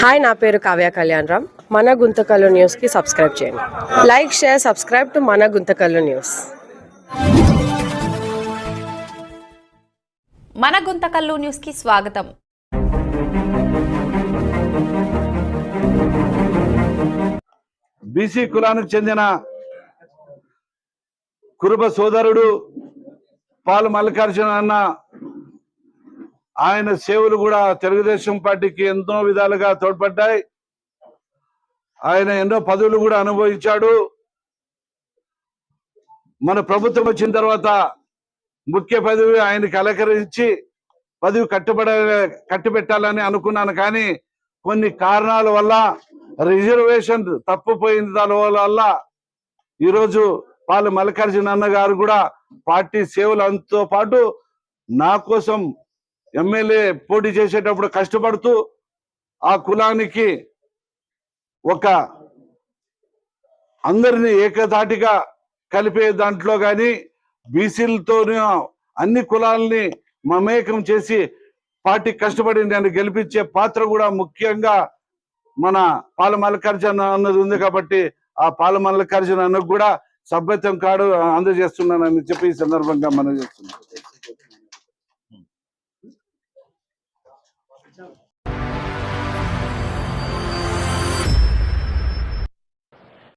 Hi నా పేరు కావ్య కళ్యాణ్ రామ్. మన గుంతకల్లు న్యూస్కి సబ్స్క్రైబ్ చేయండి. లైక్ షేర్ సబ్స్క్రైబ్ టు మన గుంతకల్లు న్యూస్. మన గుంతకల్లు న్యూస్కి స్వాగతం. బీసీ కులానికి చెందిన కురుబ సోదరుడు పాలు మల్లికార్జున అన్న ఆయన సేవలు కూడా తెలుగుదేశం పార్టీకి ఎంతో విధాలుగా తోడ్పడ్డాయి. ఆయన ఎన్నో పదవులు కూడా అనుభవించాడు. మన ప్రభుత్వం వచ్చిన తర్వాత ముఖ్య పదవి ఆయనకి అలంకరించి పదవి కట్టుబడ కట్టుబెట్టాలని అనుకున్నాను కానీ కొన్ని కారణాల వల్ల రిజర్వేషన్ తప్పుపోయిన దాని వల్ల ఈరోజు వాళ్ళు మల్లికార్జున అన్న గారు కూడా పార్టీ సేవలతో పాటు నా కోసం ఎమ్మెల్యే పోటీ చేసేటప్పుడు కష్టపడుతూ ఆ కులానికి ఒక అందరిని ఏకధాటిగా కలిపే దాంట్లో కానీ బీసీలతో అన్ని కులాలని మమేకం చేసి పార్టీ కష్టపడి నేను గెలిపించే పాత్ర కూడా ముఖ్యంగా మన పాల మల్లికార్జున అన్నది ఉంది కాబట్టి ఆ పాల మల్లికార్జున అన్నకు కూడా సభ్యత్వం కాడు అందజేస్తున్నానని చెప్పి ఈ సందర్భంగా మనం చేస్తున్నాం. Hmm.